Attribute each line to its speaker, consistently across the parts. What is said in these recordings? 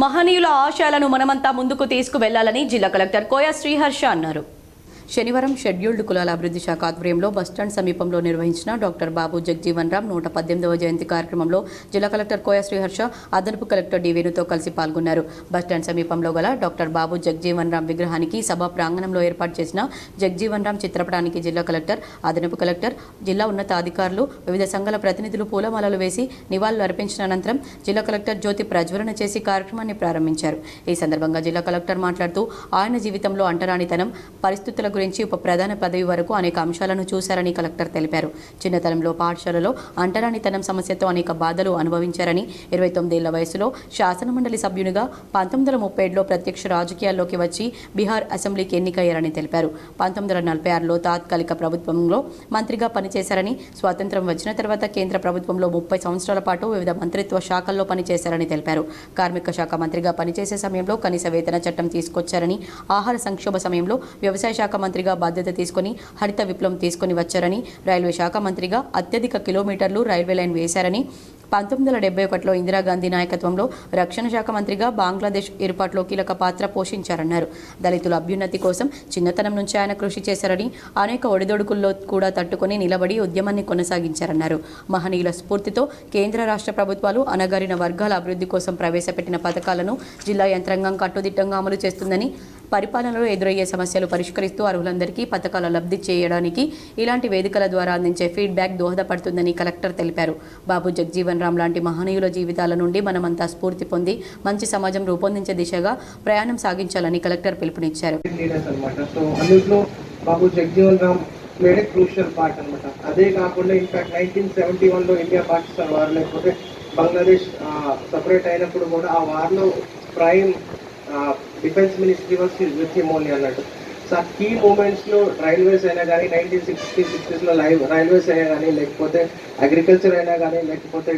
Speaker 1: మహనీయుల ఆశయాలను మనమంతా ముందుకు తీసుకువెళ్ళాలని జిల్లా కలెక్టర్ కోయ శ్రీహర్ష అన్నారు. శనివారం షెడ్యూల్డ్ కులాల అభివృద్ధి శాఖ ఆధ్వర్యంలో బస్టాండ్ సమీపంలో నిర్వహించిన డాక్టర్ బాబు జగ్జీవన్ రామ్ నూట పద్దెనిమిదవ జయంతి కార్యక్రమంలో జిల్లా కలెక్టర్ కోయ శ్రీహర్ష అదనపు కలెక్టర్ డివేణుతో కలిసి పాల్గొన్నారు. బస్టాండ్ సమీపంలో గల డాక్టర్ బాబు జగ్జీవన్ రామ్ విగ్రహానికి సభా ప్రాంగణంలో ఏర్పాటు చేసిన జగ్జీవన్ రామ్ చిత్రపటానికి జిల్లా కలెక్టర్ అదనపు కలెక్టర్ జిల్లా ఉన్నతాధికారులు వివిధ సంఘాల ప్రతినిధులు పూలమాలలు వేసి నివాళులు అర్పించిన అనంతరం జిల్లా కలెక్టర్ జ్యోతి ప్రజ్వలన చేసి కార్యక్రమాన్ని ప్రారంభించారు. ఈ సందర్భంగా జిల్లా కలెక్టర్ మాట్లాడుతూ ఆయన జీవితంలో అంటరానితనం పరిస్థితులకు గురించి ఉప ప్రధాన పదవి వరకు అనేక అంశాలను చూశారని కలెక్టర్ తెలిపారు. చిన్నతనంలో పాఠశాలలో అంటరానితనం సమస్యతో అనేక బాధలు అనుభవించారని ఇరవై తొమ్మిదేళ్ళ వయసులో శాసనమండలి సభ్యునిగా పంతొమ్మిది వందల ముప్పై ఏడులో ప్రత్యక్ష రాజకీయాల్లోకి వచ్చి బీహార్ అసెంబ్లీకి ఎన్నికయ్యారని తెలిపారు. పంతొమ్మిది వందల నలభై ఆరులో తాత్కాలిక ప్రభుత్వంలో మంత్రిగా పనిచేశారని స్వాతంత్ర్యం వచ్చిన తర్వాత కేంద్ర ప్రభుత్వంలో ముప్పై సంవత్సరాల పాటు వివిధ మంత్రిత్వ శాఖల్లో పనిచేశారని తెలిపారు. కార్మిక శాఖ మంత్రిగా పనిచేసే సమయంలో కనీస వేతన చట్టం తీసుకొచ్చారని ఆహార సంక్షోభ సమయంలో వ్యవసాయ శాఖ మంత్రిగా బాధ్యత తీసుకొని హరిత విప్లవం తీసుకొని వచ్చారని రైల్వే శాఖ మంత్రిగా అత్యధిక కిలోమీటర్లు రైల్వే లైన్ వేశారని పంతొమ్మిది వందల డెబ్బై ఒకటిలో ఇందిరాగాంధీ నాయకత్వంలో రక్షణ శాఖ మంత్రిగా బంగ్లాదేశ్ ఏర్పాటులో కీలక పాత్ర పోషించారన్నారు. దళితుల అభ్యున్నతి కోసం చిన్నతనం నుంచి ఆయన కృషి చేశారని అనేక ఒడిదొడుకుల్లో కూడా తట్టుకొని నిలబడి ఉద్యమాన్ని కొనసాగించారన్నారు. మహనీయుల స్ఫూర్తితో కేంద్ర రాష్ట్ర ప్రభుత్వాలు అణగారిన వర్గాల అభివృద్ధి కోసం ప్రవేశపెట్టిన పథకాలను జిల్లా యంత్రాంగం కట్టుదిట్టంగా అమలు చేస్తుందని పరిపాలనలో ఎదురయ్యే సమస్యలు పరిష్కరిస్తూ అర్హులందరికీ పథకాల లబ్ధి చేయడానికి ఇలాంటి వేదికల ద్వారా అందించే ఫీడ్బ్యాక్ దోహదపడుతుందని కలెక్టర్ తెలిపారు. బాబు జగ్జీవన్ రామ్ లాంటి మహనీయుల జీవితాల నుండి మనమంతా స్ఫూర్తి పొంది మంచి సమాజం రూపొందించే దిశగా ప్రయాణం సాగించాలని కలెక్టర్ పిలుపునిచ్చారు.
Speaker 2: Babu Jagjivan Ram played crucial part అనమాట అదే కాకుండా ఇన్ఫాక్ట్ నైన్టీన్ సెవెంటీ వన్లో ఇండియా పాకిస్తాన్ వార్ లేకపోతే బంగ్లాదేశ్ సపరేట్ అయినప్పుడు కూడా ఆ వార్లో prime defence ministry was with him only అన్నట్టు. సో ఆ కీ మూమెంట్స్లో రైల్వేస్ అయినా కానీ నైన్టీన్ సిక్స్టీ సిక్స్టీస్లో లైవ్ రైల్వేస్ అయినా కానీ లేకపోతే అగ్రికల్చర్ అయినా కానీ లేకపోతే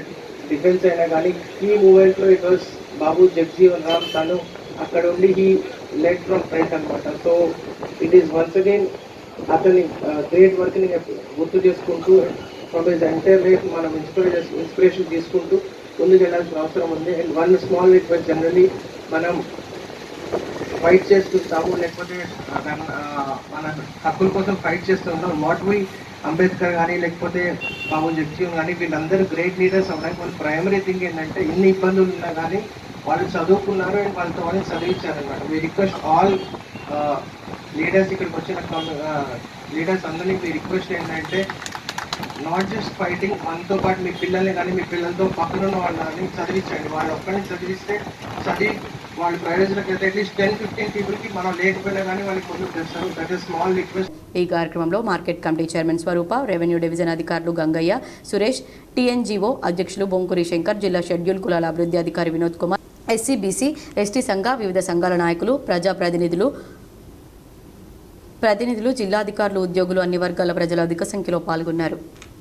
Speaker 2: డిఫెన్స్ అయినా కానీ కీ మూమెంట్లో ఇట్ వాజ్ బాబు జగ్జీవన్ రామ్ తను అక్కడ ఉండి హీ లెట్ ఫ్రమ్ ఫ్రంట్ అనమాట so it is once again అతని గ్రేట్ వర్క్ని గుర్తు చేసుకుంటూ ఫ్రమ్ హిజ్ ఎంటైర్ లైఫ్ మనం ఇన్స్పిరేషన్ ఇన్స్పిరేషన్ తీసుకుంటూ ముందుకు వెళ్ళాల్సిన అవసరం ఉంది. And one small request generally మనం ఫైట్ చేస్తుంటాము లేకపోతే మన- హక్కుల కోసం ఫైట్ చేస్తుంటాం వాట్ వి అంబేద్కర్ కానీ లేకపోతే బాబు జగ్జీవన్ కానీ వీళ్ళందరూ గ్రేట్ లీడర్స్ ఉన్నాయి వాళ్ళ ప్రైమరీ థింగ్ ఏంటంటే ఎన్ని ఇబ్బందులు ఉన్నా కానీ వాళ్ళు చదువుకున్నారు అండ్ వాళ్ళతో వాళ్ళని చదివించారనమాట మీ రిక్వెస్ట్ ఆల్ లీడర్స్ ఇక్కడికి వచ్చిన లీడర్స్ అందరినీ మీ రిక్వెస్ట్ ఏంటంటే నాట్ జస్ట్ ఫైటింగ్ మనతో పాటు మీ పిల్లల్ని కానీ మీ పిల్లలతో పక్కన ఉన్న వాళ్ళని చదివించండి. వాళ్ళు ఒక్కరిని చదివిస్తే చదివి ప్రయోజనకి అట్లీస్ట్ టెన్ ఫిఫ్టీన్ పీపుల్కి మనం లేకపోయినా కానీ వాళ్ళకి కొంచెం దట్ ఇస్ స్మాల్ రిక్వెస్ట్
Speaker 1: ఈ కార్యక్రమంలో market committee chairman Swaroopa revenue division అధికారులు గంగయ్య సురేష్ టీఎన్జీఓ అధ్యక్షులు బొంకురి శంకర్ జిల్లా షెడ్యూల్ కులాల అభివృద్ధి అధికారి Vinod Kumar SC BC ST సంఘ వివిధ సంఘాల నాయకులు ప్రజాప్రతినిధులు ప్రతినిధులు జిల్లాధికారులు ఉద్యోగులు అన్ని వర్గాల ప్రజలు అధిక సంఖ్యలో పాల్గొన్నారు.